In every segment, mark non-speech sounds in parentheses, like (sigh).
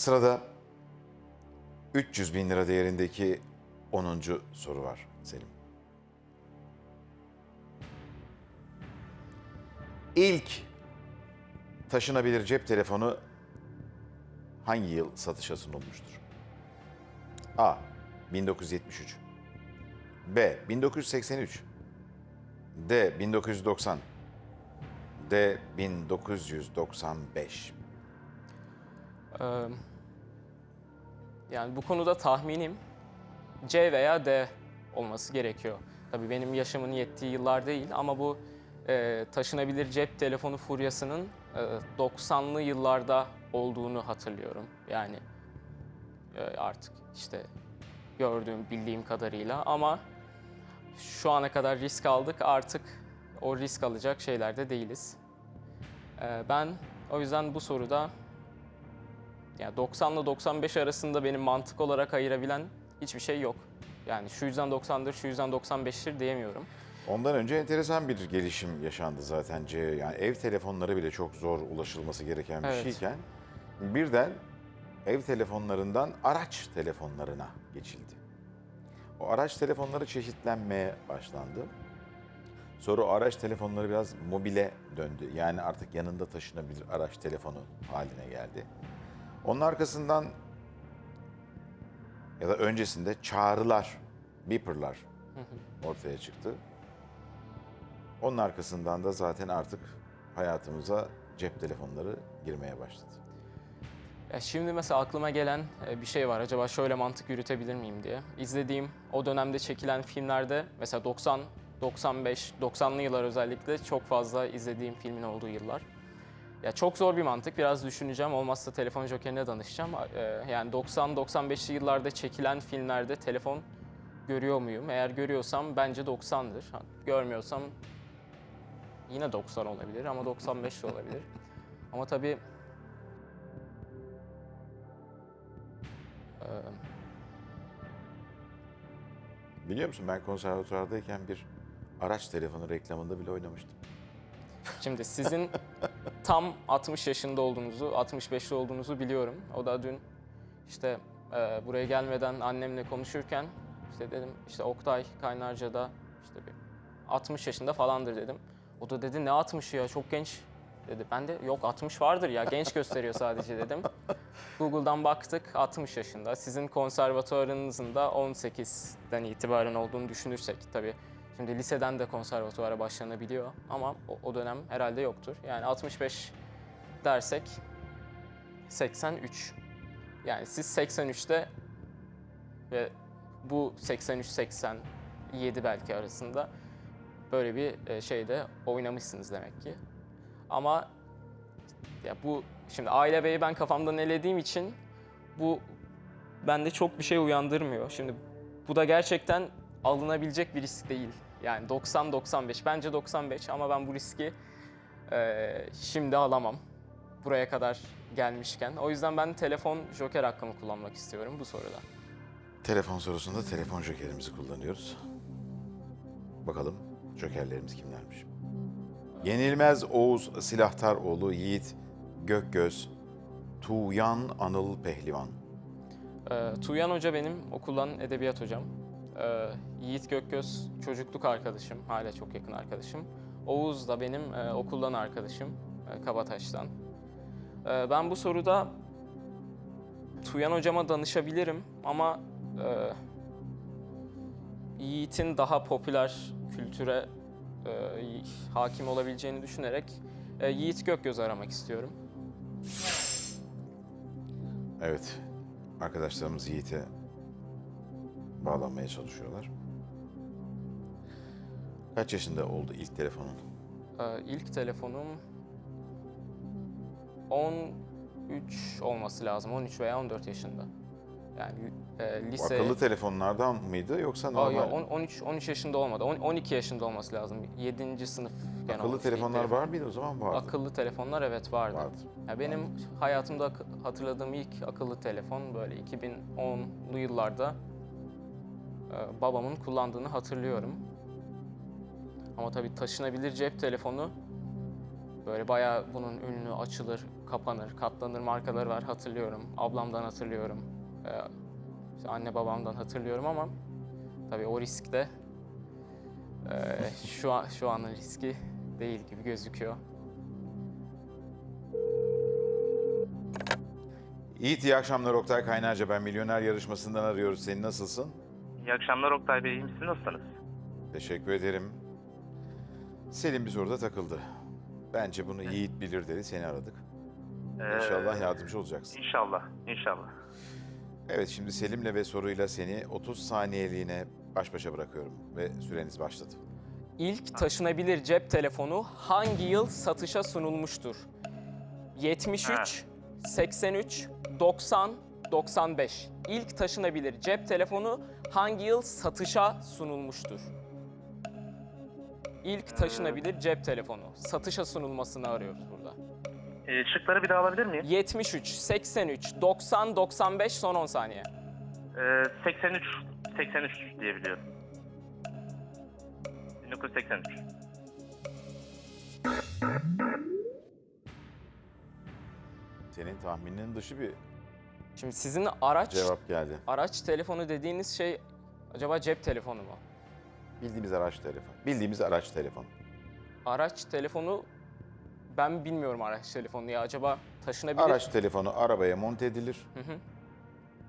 Sırada 300 bin lira değerindeki 10. soru var Selim. İlk taşınabilir cep telefonu hangi yıl satışa sunulmuştur? A. 1973 B. 1983 D. 1990 D. 1995 Ee, yani bu konuda tahminim C veya D olması gerekiyor. Tabii benim yaşımın yettiği yıllar değil ama bu e, taşınabilir cep telefonu furyasının e, 90'lı yıllarda olduğunu hatırlıyorum. Yani e, artık işte gördüğüm, bildiğim kadarıyla ama şu ana kadar risk aldık artık o risk alacak şeylerde değiliz. E, ben o yüzden bu soruda yani 90 ile 95 arasında benim mantık olarak ayırabilen hiçbir şey yok. Yani şu yüzden 90'dır, şu yüzden 95'tir diyemiyorum. Ondan önce enteresan bir gelişim yaşandı zaten. Yani ev telefonları bile çok zor ulaşılması gereken bir Evet. şeyken birden ev telefonlarından araç telefonlarına geçildi. O araç telefonları çeşitlenmeye başlandı. Sonra o araç telefonları biraz mobile döndü. Yani artık yanında taşınabilir araç telefonu haline geldi. Onun arkasından ya da öncesinde çağrılar, beeper'lar ortaya çıktı. Onun arkasından da zaten artık hayatımıza cep telefonları girmeye başladı. Ya şimdi mesela aklıma gelen e, bir şey var. Acaba şöyle mantık yürütebilir miyim diye. İzlediğim o dönemde çekilen filmlerde mesela 90, 95, 90'lı yıllar özellikle çok fazla izlediğim filmin olduğu yıllar. Ya çok zor bir mantık. Biraz düşüneceğim. Olmazsa telefon jokerine danışacağım. E, Yani 90-95'li yıllarda çekilen filmlerde telefon görüyor muyum? Eğer görüyorsam bence 90'dır. Ha, Görmüyorsam yine 90 olabilir ama 95 de olabilir. (laughs) Ama tabii e, Biliyor musun ben konservatuvardayken bir araç telefonu reklamında bile oynamıştım. Şimdi sizin tam 60 yaşında olduğunuzu, 65'li olduğunuzu biliyorum. O da dün işte e, buraya gelmeden annemle konuşurken işte dedim işte Oktay Kaynarca'da işte bir 60 yaşında falandır dedim. O da dedi ne 60 ya çok genç dedi. Ben de yok 60 vardır ya genç gösteriyor sadece dedim. Google'dan baktık 60 yaşında. Sizin konservatuarınızın da 18'den itibaren olduğunu düşünürsek tabii. Şimdi liseden de konservatuvara başlanabiliyor ama o, dönem herhalde yoktur. Yani 65 dersek 83. Yani siz 83'te ve bu 83-87 belki arasında böyle bir e, şeyde oynamışsınız demek ki. Ama ya bu şimdi aile beyi ben kafamdan elediğim için bu bende çok bir şey uyandırmıyor. Şimdi bu da gerçekten alınabilecek bir risk değil. Yani 90-95 bence 95 ama ben bu riski e, şimdi alamam. Buraya kadar gelmişken. O yüzden ben telefon joker hakkımı kullanmak istiyorum bu soruda. Telefon sorusunda telefon jokerimizi kullanıyoruz. Bakalım jokerlerimiz kimlermiş? Yenilmez Oğuz Silahtaroğlu, Yiğit Gökgöz, Tuğyan Anıl Pehlivan. Ee, Tuğyan Hoca benim okuldan edebiyat hocam. Ee, Yiğit Gökgöz çocukluk arkadaşım, hala çok yakın arkadaşım. Oğuz da benim e, okuldan arkadaşım, e, Kabataş'tan. Ee, ben bu soruda Tuğyan Hocama danışabilirim ama e, Yiğit'in daha popüler kültüre e, hakim olabileceğini düşünerek e, Yiğit Gökgöz'ü aramak istiyorum. Evet, arkadaşlarımız Yiğit'e bağlanmaya çalışıyorlar. Kaç yaşında oldu ilk telefonun? Ee, ilk telefonum 13 olması lazım. 13 veya 14 yaşında. Yani e, lise... akıllı telefonlardan mıydı yoksa Aa, normal? yok, on- 13 13 yaşında olmadı. On- 12 yaşında olması lazım. 7. sınıf. akıllı telefonlar var mıydı o zaman vardı. Akıllı telefonlar evet vardı. Vardı. Ya benim hayatımda ak- hatırladığım ilk akıllı telefon böyle 2010'lu yıllarda babamın kullandığını hatırlıyorum. Ama tabii taşınabilir cep telefonu böyle bayağı bunun ünlü açılır, kapanır, katlanır markaları var hatırlıyorum. Ablamdan hatırlıyorum. Ee, işte anne babamdan hatırlıyorum ama tabii o risk de e, (laughs) şu an şu anın riski değil gibi gözüküyor. Yiğit iyi akşamlar Oktay Kaynarca ben Milyoner Yarışması'ndan arıyoruz. Seni nasılsın? İyi akşamlar Oktay Bey, iyi misiniz? Nasılsınız? Teşekkür ederim. Selim bir soruda takıldı. Bence bunu Yiğit bilir dedi seni aradık. Ee, İnşallah yardımcı olacaksın. İnşallah, inşallah. Evet şimdi Selim'le ve soruyla seni 30 saniyeliğine baş başa bırakıyorum ve süreniz başladı. İlk taşınabilir cep telefonu hangi yıl satışa sunulmuştur? 73, 83, 90, 95. İlk taşınabilir cep telefonu hangi yıl satışa sunulmuştur? İlk taşınabilir cep telefonu. Satışa sunulmasını arıyoruz burada. Ee, şıkları bir daha alabilir miyim? 73, 83, 90, 95 son 10 saniye. Ee, 83, 83 diye biliyorum. 1983. Senin tahmininin dışı bir Şimdi sizin araç cevap geldi. araç telefonu dediğiniz şey acaba cep telefonu mu? Bildiğimiz araç telefon. Bildiğimiz araç telefon. Araç telefonu ben bilmiyorum araç telefonu ya acaba taşınabilir Araç telefonu arabaya monte edilir. Hı hı.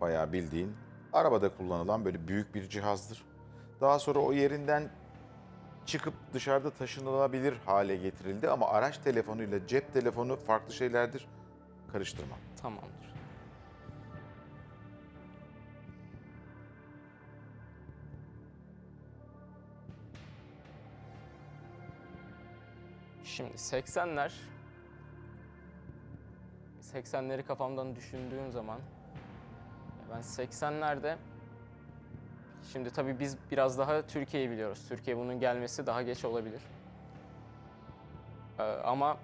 Bayağı bildiğin arabada kullanılan böyle büyük bir cihazdır. Daha sonra o yerinden çıkıp dışarıda taşınılabilir hale getirildi ama araç telefonuyla cep telefonu farklı şeylerdir. Karıştırma. Tamamdır. Şimdi 80'ler 80'leri kafamdan düşündüğüm zaman ben 80'lerde şimdi tabii biz biraz daha Türkiye'yi biliyoruz. Türkiye bunun gelmesi daha geç olabilir. Ee, ama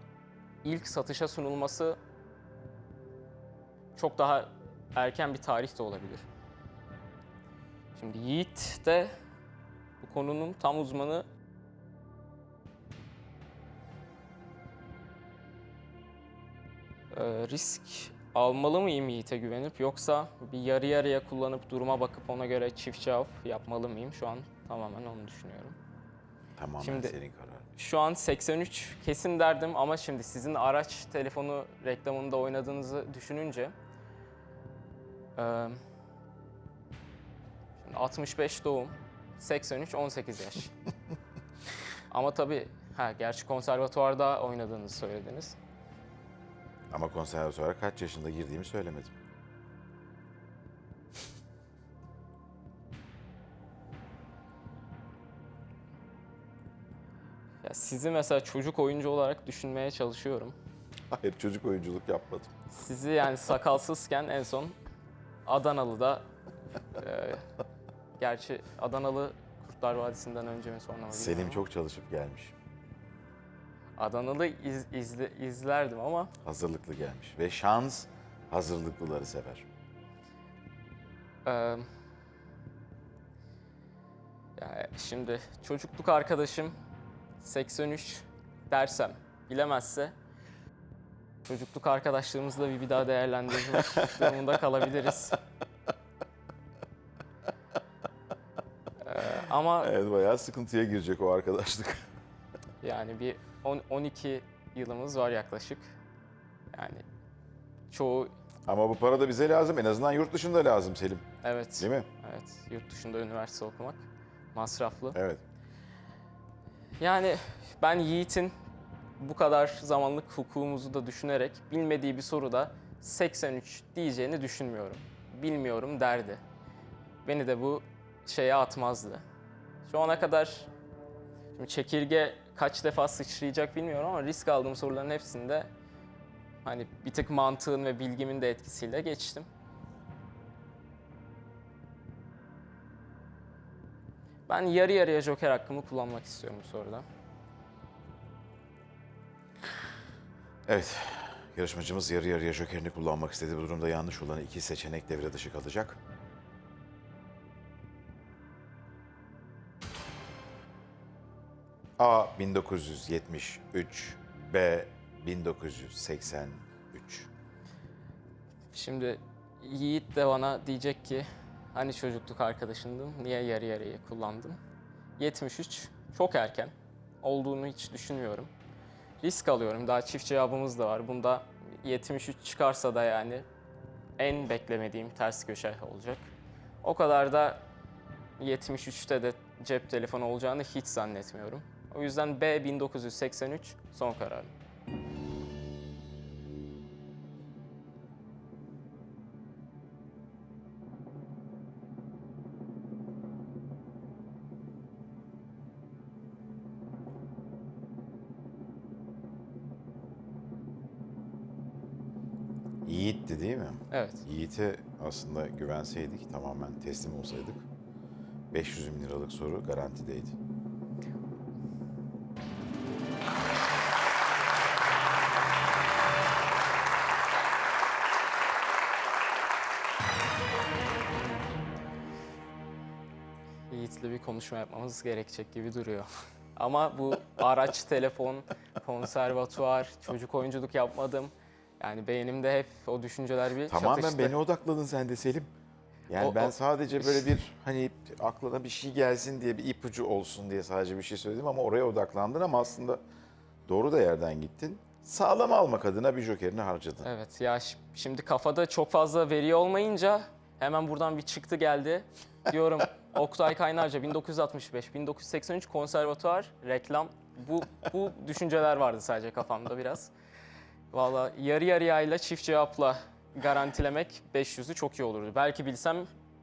ilk satışa sunulması çok daha erken bir tarih de olabilir. Şimdi Yiğit de bu konunun tam uzmanı. Risk almalı mıyım Yiğit'e güvenip yoksa bir yarı yarıya kullanıp duruma bakıp ona göre çift cevap yapmalı mıyım? Şu an tamamen onu düşünüyorum. Tamamen Şimdi- senin kararın. Şu an 83 kesin derdim ama şimdi sizin araç telefonu reklamında oynadığınızı düşününce şimdi 65 doğum, 83 18 yaş. (laughs) ama tabii ha gerçi konservatuvarda oynadığınızı söylediniz. Ama konservatuara kaç yaşında girdiğimi söylemedim. Ya sizi mesela çocuk oyuncu olarak düşünmeye çalışıyorum. Hayır çocuk oyunculuk yapmadım. Sizi yani sakalsızken en son Adanalı'da eee gerçi Adanalı Kurtlar Vadisi'nden önce mi sonra mı bilmiyorum Selim çok çalışıp gelmiş. Adanalı iz, izle- izlerdim ama Hazırlıklı gelmiş. Ve şans hazırlıklıları sever. eee ya şimdi çocukluk arkadaşım 83 dersem bilemezse çocukluk arkadaşlığımızı da bir, bir daha değerlendirmek (laughs) durumunda kalabiliriz. Eee, ama Evet bayağı sıkıntıya girecek o arkadaşlık. Yani bir on- 12 yılımız var yaklaşık. Yani çoğu Ama bu para da bize lazım. En azından yurt dışında lazım Selim. evet Değil mi? evet yurt dışında üniversite okumak masraflı. Evet. Yani ben Yiğit'in bu kadar zamanlık hukukumuzu da düşünerek bilmediği bir soruda 83 diyeceğini düşünmüyorum. Bilmiyorum derdi. Beni de bu şeye atmazdı. Şu ana kadar şimdi çekirge kaç defa sıçrayacak bilmiyorum ama risk aldığım soruların hepsinde hani bir tık mantığın ve bilgimin de etkisiyle geçtim. Ben yarı yarıya joker hakkımı kullanmak istiyorum bu soruda. Evet. Yarışmacımız yarı yarıya jokerini kullanmak istedi. Bu durumda yanlış olan iki seçenek devre dışı kalacak. A 1973, B 1983. Şimdi Yiğit de bana diyecek ki hani çocukluk arkadaşındım niye yarı yarıya kullandın? 73 çok erken olduğunu hiç düşünmüyorum. Risk alıyorum. Daha çift cevabımız da var. Bunda 73 çıkarsa da yani en beklemediğim ters köşe olacak. O kadar da 73'te de cep telefonu olacağını hiç zannetmiyorum. O yüzden B 1983 son kararım. Yiğit'ti değil mi? Evet. Yiğit'e aslında güvenseydik, tamamen teslim olsaydık 500 bin liralık soru garantideydi. Konuşma yapmamız gerekecek gibi duruyor. (laughs) Ama bu araç, telefon, konservatuvar, çocuk oyunculuk yapmadım. Yani beynimde hep o düşünceler bir Tamamen çatıştı. beni odakladın sen de Selim. Yani O- ben o- sadece böyle bir hani aklına bir şey gelsin diye bir ipucu olsun diye sadece bir şey söyledim ama oraya odaklandın ama aslında doğru da yerden gittin. Sağlam almak adına bir jokerini harcadın. Evet ya ş- şimdi kafada çok fazla veri olmayınca hemen buradan bir çıktı geldi. Diyorum Oktay Kaynarca 1965, 1983 konservatuvar, reklam. Bu, bu düşünceler vardı sadece kafamda biraz. Valla yarı yarıyayla çift cevapla garantilemek 500'ü çok iyi olurdu. Belki bilsem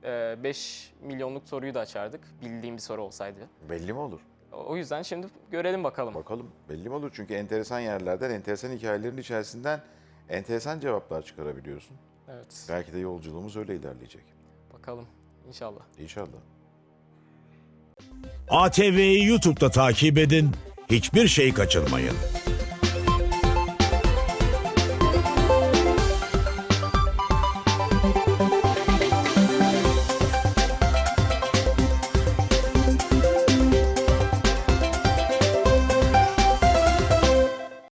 e, 5 milyonluk soruyu da açardık. Bildiğim bir soru olsaydı. Belli mi olur? O yüzden şimdi görelim bakalım. Bakalım belli mi olur? Çünkü enteresan yerlerden, enteresan hikayelerin içerisinden enteresan cevaplar çıkarabiliyorsun. Evet Belki de yolculuğumuz öyle ilerleyecek. bakalım inşallah. İnşallah. ATV'yi YouTube'da takip edin, hiçbir şey kaçırmayın.